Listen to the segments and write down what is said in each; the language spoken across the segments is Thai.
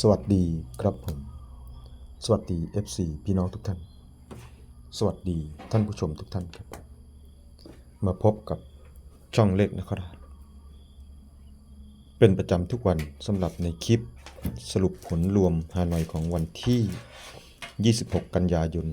สวัสดีครับผม สวัสดี FC พี่น้องทุกท่าน สวัสดีท่านผู้ชมทุกท่านครับ มาพบกับช่องเล็กนะครับเป็นประจำทุกวันสำหรับในคลิปสรุปผลรวมฮานอยของวันที่ 26 กันยายน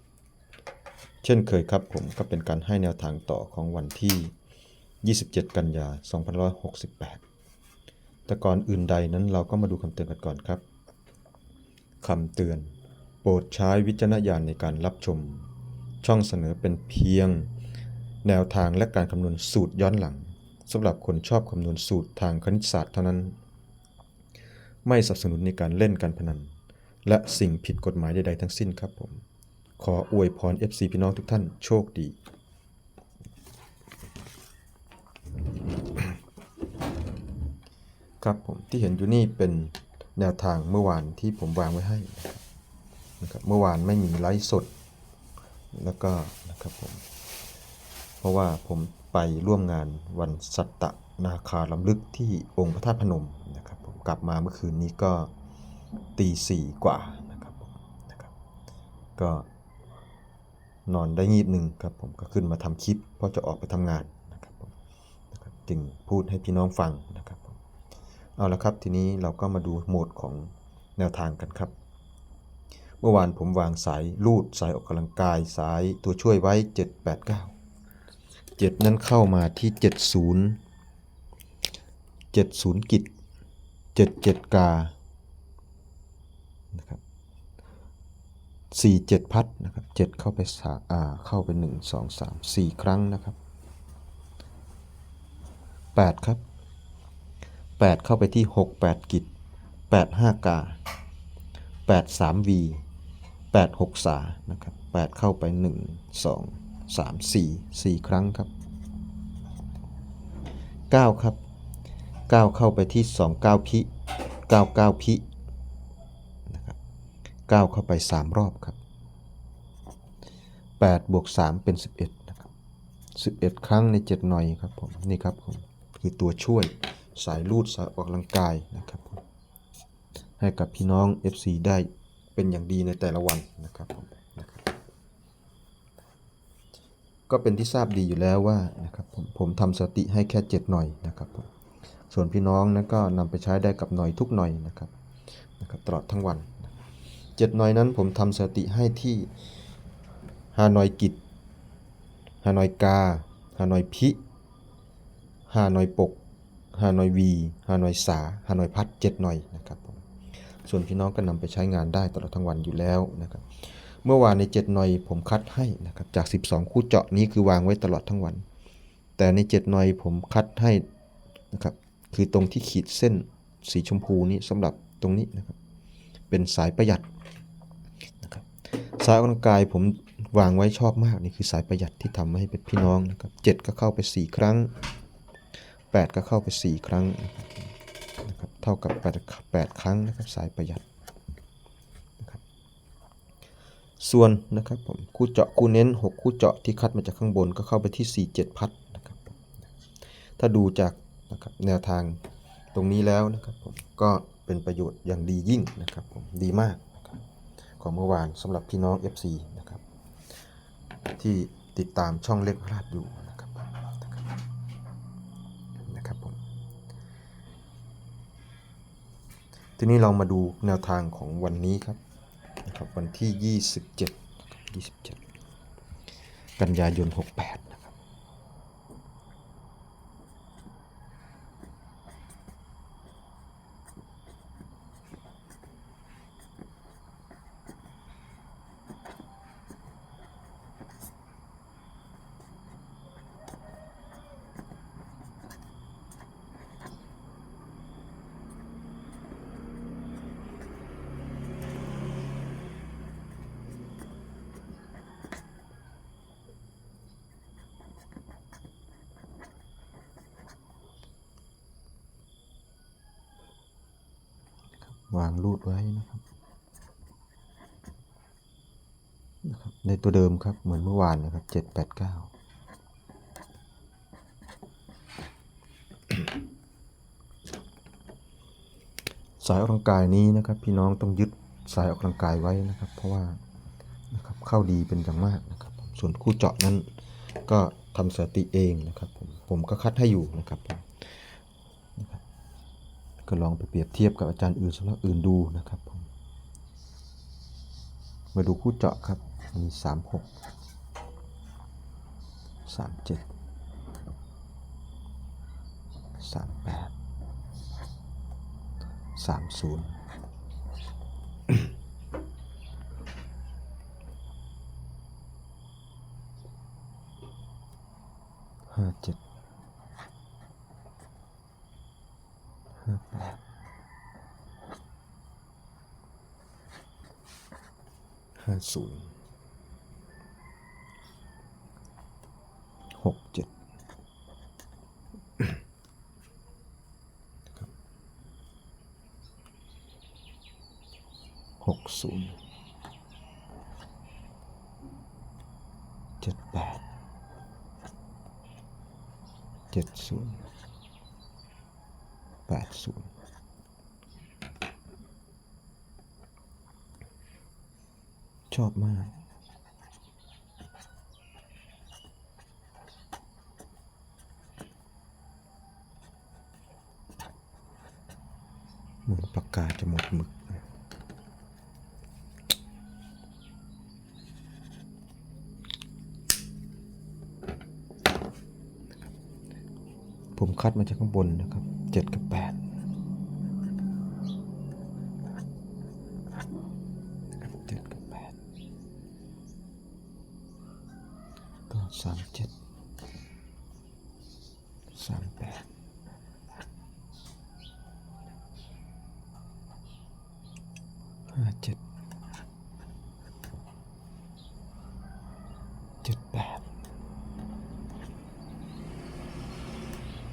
2568 เช่นเคยครับผมก็เป็นการให้แนวทางต่อของวันที่ 27 กันยา 2568 แต่ก่อนอื่นใดนั้นเราก็มาดูคำเตือนกันก่อนครับคำเตือน โปรดใช้วิจารณญาณในการรับชม ช่องเสนอเป็นเพียง แนวทางและการคำนวณสูตรย้อนหลังสำหรับคนชอบคำนวณสูตรทางคณิตศาสตร์เท่านั้น ไม่สนับสนุนในการเล่นการพนัน และสิ่งผิดกฎหมายใดๆทั้งสิ้นครับผม ขออวยพร FC พี่น้องทุกท่านโชคดี ครับผมที่เห็นอยู่นี่เป็นแนวทางเมื่อวานที่ผมวางไว้ให้นะครับเมื่อวานไม่มีไลฟ์สด แล้วก็นะครับผมเพราะว่าผมไปร่วมงานวันสัตตนาคาลำลึกที่องค์พระธาตุพนมนะครับผมกลับมาเมื่อคืนนี้ก็ตีสี่กว่านะครับผมนะครับก็นอนได้งีดหนึ่งครับผมก็ขึ้นมาทำคลิปเพราะจะออกไปทำงานนะครับผมนะครับจึงพูดให้พี่น้องฟังนะครับ เอาละครับทีนี้เราก็มาดูโหมดของแนวทางกันครับ เมื่อวานผมวางสายลูดสายออกกำลังกายสายตัวช่วยไว้ 7 8 9 7 นั้นเข้ามาที่ 70 70 กิจ 77 กานะครับ47 พัดนะครับ7เข้าไปสาอ่าเข้าไป 1 2 3 4 ครั้งนะครับ 8 ครับ 8 เข้าไปที่ 6 8 กิจ8 5 กา 8 3 V 8 6 สา นะครับ 8 เข้าไป 1 2 3 4 4 ครั้งครับ 9 ครับ 9 เข้าไปที่ 2 9 พิ 9 9 พินะครับ9เข้าไป 3 รอบครับ 8 บวก 3 เป็น 11 นะครับ 11 ครั้งใน 7 หน่อยครับผม นี่ครับผม คือตัวช่วย สายลูดสายออกกำลังกายนะครับ ให้กับพี่น้อง FC ได้เป็นอย่างดีในแต่ละวันนะครับผมนะครับก็เป็นที่ทราบดีอยู่แล้วว่านะครับผมผมทำสติให้แค่7หน่อยนะครับผมส่วนพี่น้องนั้นก็นำไปใช้ได้กับหน่อยทุกหน่อยนะครับนะครับตลอดทั้งวันเจ็ดหน่อยนั้นผมทำสติให้ที่ฮานอยกิจฮานอยกาฮานอยพิฮานอยปก ฮานอยวีฮานอยสาฮานอยพัดเจ็ดหน่อยนะครับผมส่วนพี่น้องก็นำไปใช้งานได้ตลอดทั้งวันอยู่แล้วนะครับเมื่อวานในเจ็ดหน่อยผมคัดให้นะครับจาก 12 คู่เจาะนี้คือวางไว้ตลอดทั้งวัน แต่ในเจ็ดหน่อยผมคัดให้นะครับคือตรงที่ขีดเส้นสีชมพูนี้สำหรับตรงนี้นะครับเป็นสายประหยัดนะครับสายออกกำลังกายผมวางไว้ชอบมากนี่คือสายประหยัดที่ทำให้เป็นพี่น้องนะครับเจ็ดก็เข้าไป 4 ครั้ง 8 ก็เข้าไป 4 ครั้งนะครับเท่ากับ 8 8 ครั้งนะครับสายประหยัดนะครับส่วนนะครับผมคู่เจาะคู่เน้น 6 คู่เจาะที่คัดมาจากข้างบนก็เข้าไปที่ 4 7 พัดนะครับถ้าดูจากนะครับแนวทางตรงนี้แล้วนะครับผมก็เป็นประโยชน์อย่างดียิ่งนะครับผมดีมากนะครับของเมื่อวานสำหรับพี่น้อง FC นะครับที่ติดตามช่องเล็กพลาดอยู่นะครับนะครับ นะครับผม ทีนี้เรามาดูแนวทางของวันนี้ครับนะครับวันที่ 27 27 กันยายน 68 วางรูดไว้นะครับนะครับในตัวเดิมครับเหมือนเมื่อวานนะครับ789สายออกกำลังกายนี้นะครับ พี่น้องต้องยึดสายออกกำลังกายไว้นะครับ เพราะว่านะครับเข้าดีเป็นอย่างมากนะครับ ส่วนคู่เจาะนั้นก็ทำสติเองนะครับผมผมก็คัดให้อยู่นะครับผมนะครับ ก็ลองไปเปรียบเทียบกับอาจารย์อื่นสำนักอื่นดูนะครับผมมาดูคู่เจาะครับมีสามหกสามเจ็ดสามแปดสามศูนย์ห้าเจ็ด ห้าแปดห้าศูนย์หกเจ็ดหกศูนย์ ชอบมาก เหมือนปากกาจะหมดหมึกผมคัดมาจากข้างบนนะครับเจ็ดกับแปด สามเจ็ดสามแปดห้าเจ็ดเจ็ดแปด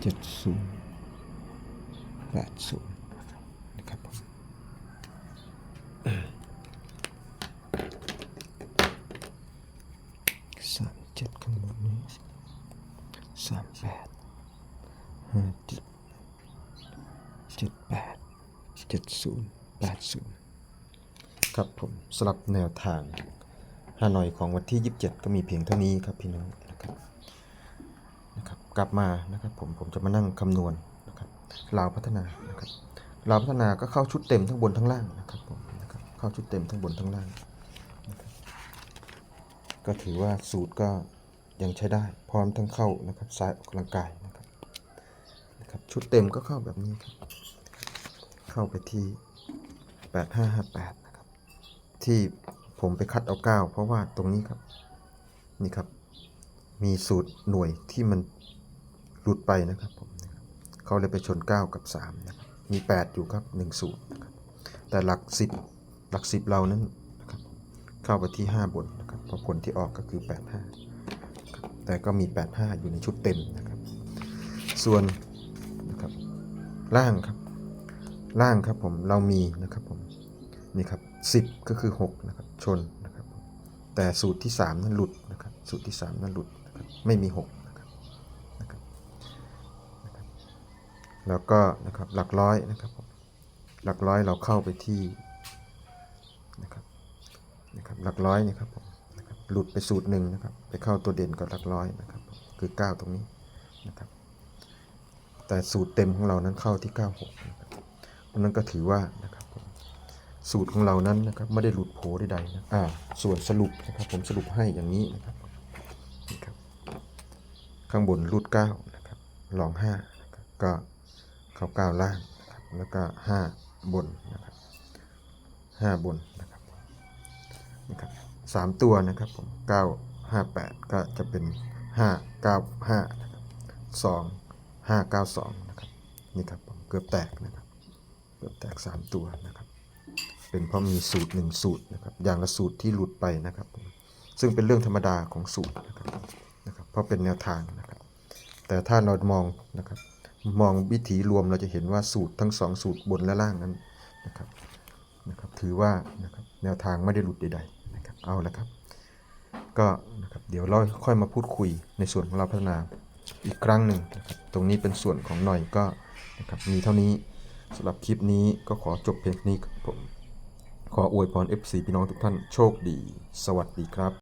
เจ็ดศูนย์แปดศูนย์นะครับผมสามเจ็ดข้างบนนี้สาม แปดห้าเจ็ดเจ็ดแปดเจ็ดศูนย์แปดศูนย์ครับผมสำหรับแนวทางฮานอยของวันที่ 27 ก็มีเพียงเท่านี้ครับพี่น้องนะครับนะครับ กลับมานะครับผมผมจะมานั่งคำนวณนะครับลาวพัฒนานะครับลาวพัฒนาก็เข้าชุดเต็มทั้งบนทั้งล่างนะครับผมนะครับเข้าชุดเต็มทั้งบนทั้งล่าง ก็ถือว่าสูตรก็ ยังใช้ได้ พร้อมทั้งเข้านะครับสายออกกำลังกายนะครับนะครับ ชุดเต็มก็เข้าแบบนี้ครับ เข้าไปที่ 8558นะครับ ที่ผมไปคัดเอา9เพราะว่าตรงนี้ครับ นี่ครับ มีสูตรหน่วยที่มันหลุดไปนะครับผมเขาเลยไปชน 9 กับ 3 นะครับ มี 8 อยู่ครับ1สูตรนะครับแต่หลัก 10 หลัก 10 เรานั้นนะครับเข้าไปที่ 5 บนนะครับเพราะผลที่ออกก็คือ 85 แต่ก็มี 85 อยู่ในชุดเต็มนะครับ ส่วนนะครับล่างครับ ล่างครับผมเรามีนะครับผมนี่ครับ10 ก็คือ6นะครับชนนะครับแต่สูตรที่ 3 นั้นหลุดนะครับสูตรที่ 3 นั้นหลุดนะครับไม่มี6นะครับนะครับนะรบแล้วก็นะครับหลักร้อยนะครับผมหลักร้อยเราเข้าไปที่นะครับนะครับหลักร้อยนี่ครับผม หลุดไปสูตรหนึ่งนะครับ ไปเข้าตัวเด่นกับหลักร้อยนะครับ คือ 9 ตรงนี้นะครับ แต่สูตรเต็มของเรานั้นเข้าที่ 96นะครับเพราะนั้นก็ถือว่านะครับสูตรของเรานั้นนะครับไม่ได้หลุดโผใดๆนะอ่าส่วนสรุปนะครับผมสรุปให้อย่างนี้นะครับนี่ครับ ข้างบนรูด9นะครับรอง5นะครับก็เข้า9ล่างนะครับแล้วก็ 5 บนนะครับ5บนนะครับนะครับ สามตัวนะครับผม9 5 8 ก็จะเป็น 5 9 5นะครับ2 5 9 2นะครับนี่ครับผมเกือบแตกนะครับเกือบแตก 3 ตัวนะครับเป็นเพราะมีสูตรหนึ่งสูตรนะครับอย่างละสูตรที่หลุดไปนะครับผมซึ่งเป็นเรื่องธรรมดาของสูตรนะครับนะครับเพราะเป็นแนวทางนะครับ แต่ถ้าเรามองนะครับมองวิถีรวมเราจะเห็นว่าสูตรทั้งสองสูตรบนและล่างนั้นนะครับนะครับถือว่านะครับแนวทางไม่ได้หลุดใดๆ เอาละครับ ก็นะครับเดี๋ยวเราค่อยมาพูดคุยในส่วนของเราพัฒนาอีกครั้งหนึ่งนะครับตรงนี้เป็นส่วนของหน่อยก็นะครับมีเท่านี้สำหรับคลิปนี้ก็ขอจบเพียงนี้ครับผมขออวยพร FC พี่น้องทุกท่านโชคดี สวัสดีครับ